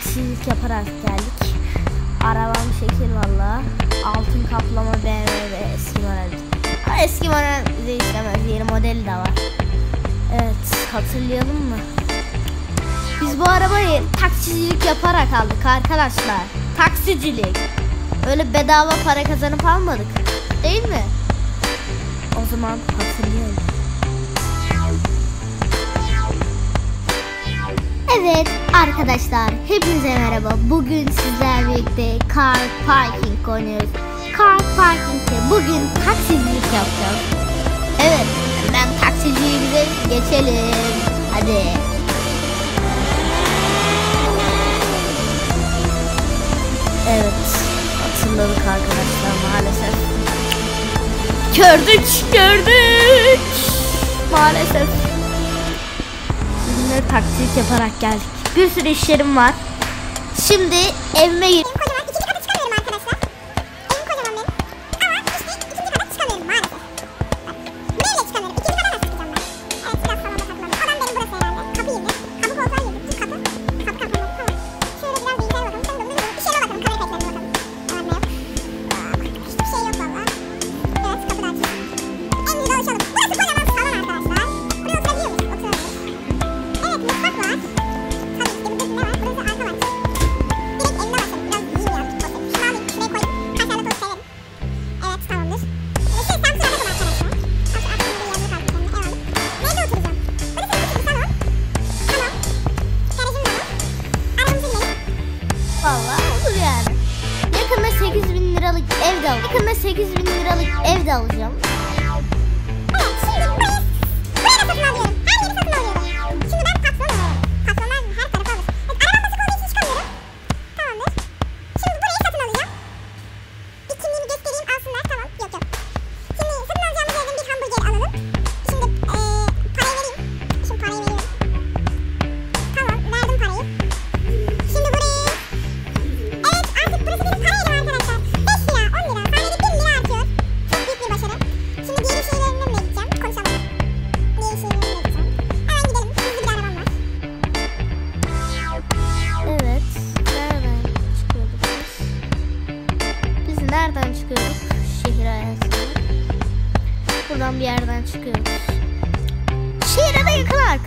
taksicilik yaparak geldik. Arabam şekil valla. Altın kaplama BMW ve eski model. Ama eski model bize istemez. Yeni modeli de var. Evet hatırlayalım mı? Biz bu arabayı taksicilik yaparak aldık arkadaşlar. Taksicilik. Öyle bedava para kazanıp almadık. Değil mi? O zaman hatırlayalım. Evet arkadaşlar hepinize merhaba. Bugün sizlerle birlikte car parking oynuyoruz. Car parking'de bugün taksicilik yapacağız. Evet hemen taksiciliğimize geçelim. Hadi. Evet hatırladık arkadaşlar maalesef. Gördük gördük. Maalesef. Taksilik yaparak geldik. Bir sürü işlerim var. Şimdi evime gir. Liralık ev de alacağım. Yakında 8 bin liralık ev de alacağım.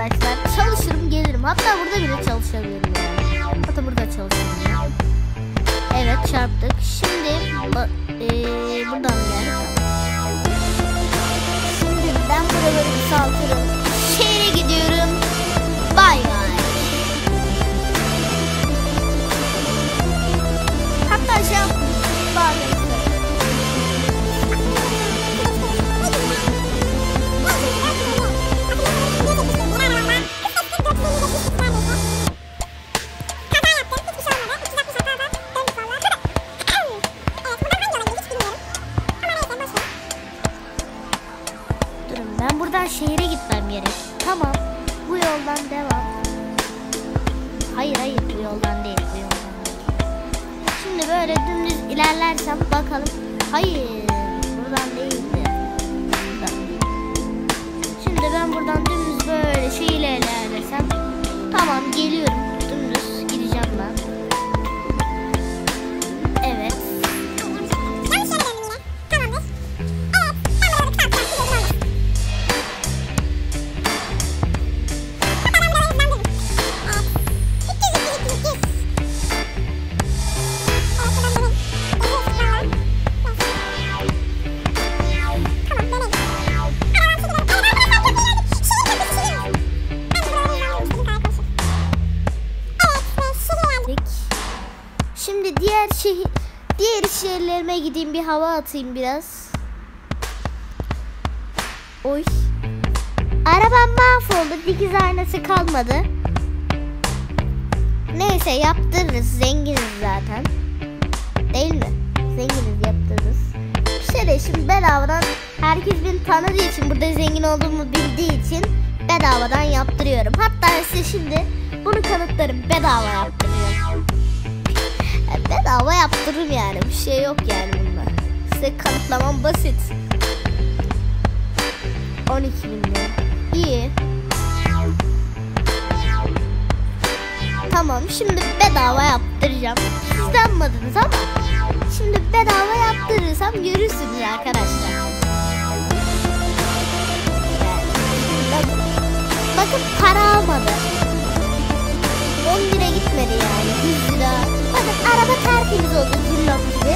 Arkadaşlar. Çalışırım gelirim. Hatta burada bile çalışabilirim. Hatta burada ya. Evet çarptık. Şimdi eee, buradan geldik. Şimdi ben buraları kısaltırım. Yoldan değil. Bu. Şimdi böyle dümdüz ilerlersem bakalım. Hayır. Buradan değildi. Buradan. Şimdi ben buradan dümdüz böyle şeyle ilerlesem. Tamam geliyorum. Yerlerime gideyim bir hava atayım biraz. Oy. Arabam mahvoldu. Dikiz aynası kalmadı. Neyse yaptırırız. Zenginiz zaten. Değil mi? Zenginiz yaptırırız. Bir şey de şimdi bedavadan herkes beni tanıdığı için burada zengin olduğumu bildiği için bedavadan yaptırıyorum. Hatta size şimdi bunu kanıtlarım. Bedava yaptırıyorum. Yaptırırım yani. Bir şey yok yani bunda. Size kanıtlamam basit. 12 bin lira. İyi. Tamam şimdi bedava yaptıracağım. Siz anladınız ama şimdi bedava yaptırırsam görürsünüz arkadaşlar. Bakın para almadı. 10 lira gitmedi yani 100 lira. Bakın araba tertemiz oldu zillop gibi.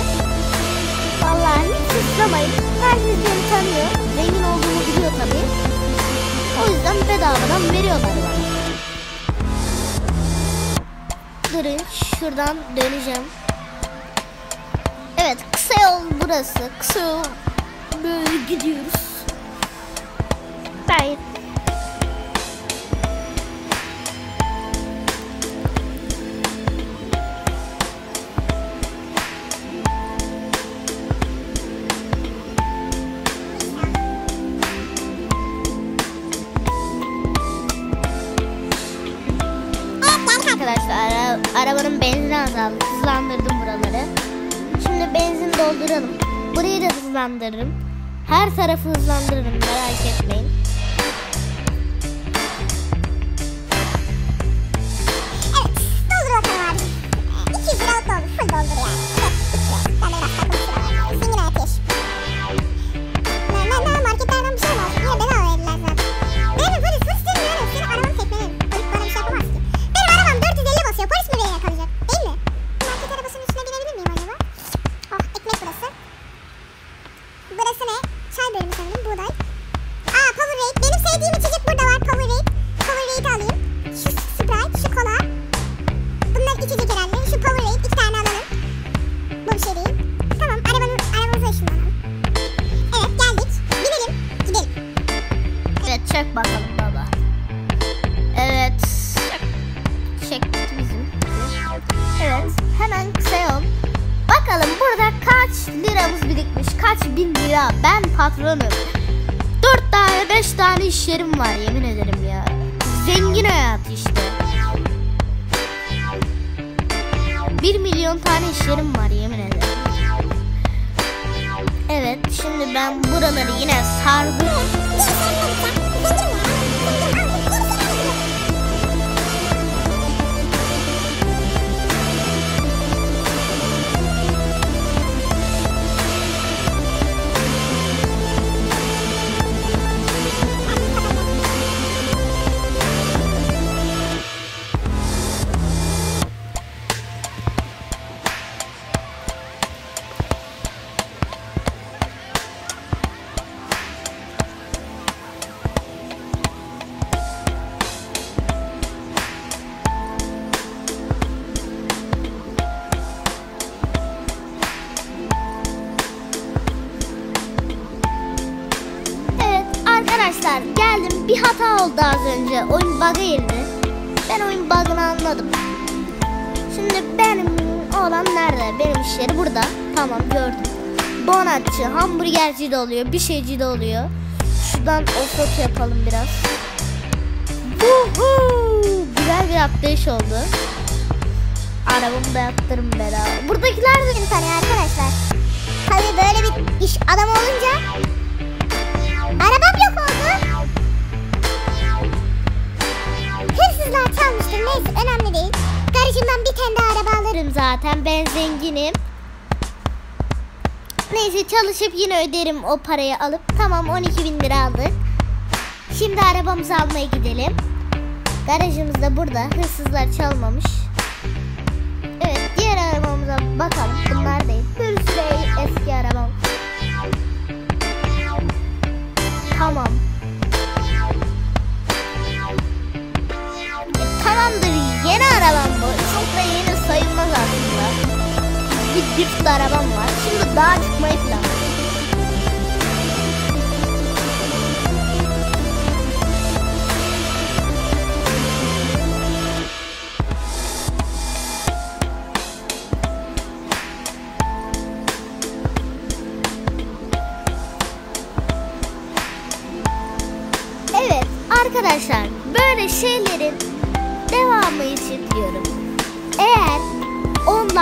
Vallahi hiç suçlamayın. Herkes beni tanıyor. Zengin olduğumu biliyor tabii. O yüzden bedavadan veriyorlar bana. Durun şuradan döneceğim. Evet kısa yol burası. Kısa yol böyle gidiyoruz. Ben azaldı. Hızlandırdım buraları. Şimdi benzin dolduralım. Burayı da hızlandırırım. Her tarafı hızlandırırım merak etmeyin. Evet doldur bakalım abi. Ee, 200 liralık doldur. Full doldur yani. Evet. Ben Bunlar içecek herhalde. Şu Powerade iki tane alalım. Bu bir şey değil. Tamam arabanın, arabamıza ışınlanalım. Evet geldik. Binelim. Gidelim. Evet çek bakalım baba. Evet. Çek. Bizim. Evet hemen kısa. Bakalım burada kaç liramız birikmiş? Kaç bin lira? Ben patronum. Dört tane beş tane iş yerim var yemin ederim ya. Zengin hayat işte. Bir milyon tane iş yerim var yemin ederim. Evet şimdi ben buraları yine sardım. Arkadaşlar geldim bir hata oldu az önce oyun bug'a girdi. Ben oyun bug'ını anladım. Şimdi benim oğlan nerede? Benim iş yeri burada. Tamam gördüm. Donatçı, hamburgerci de oluyor, bir şeyci de oluyor. Şuradan offroad yapalım biraz. Woohoo! Güzel bir atlayış oldu. Arabamı da yaptırım bedava. Buradakiler de Beni tanıyor arkadaşlar. Tabii böyle bir iş adam olunca arabam Hırsızlar çalmıştır neyse önemli değil. Garajımdan bir tane daha araba alırım. zaten. Ben zenginim. Neyse çalışıp yine öderim o parayı alıp. Tamam 12 bin lira aldık. Şimdi arabamızı almaya gidelim. Garajımız da burada. Hırsızlar çalmamış. Evet diğer arabamıza bakalım. Bunlar değil.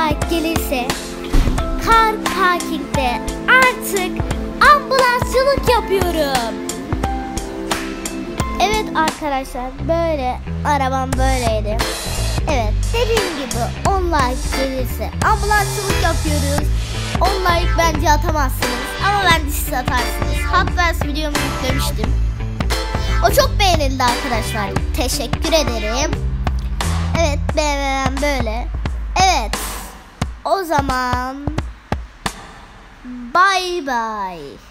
10 like gelirse kar parkingde artık ambulansçılık yapıyorum. Evet arkadaşlar böyle arabam böyleydi. Evet dediğim gibi 10 like gelirse ambulansçılık yapıyoruz. 10 like bence atamazsınız ama bence siz atarsınız. Wheels videomu yüklemiştim. O çok beğenildi arkadaşlar. Teşekkür ederim. Evet beğenen böyle. Evet. O zaman bye bye.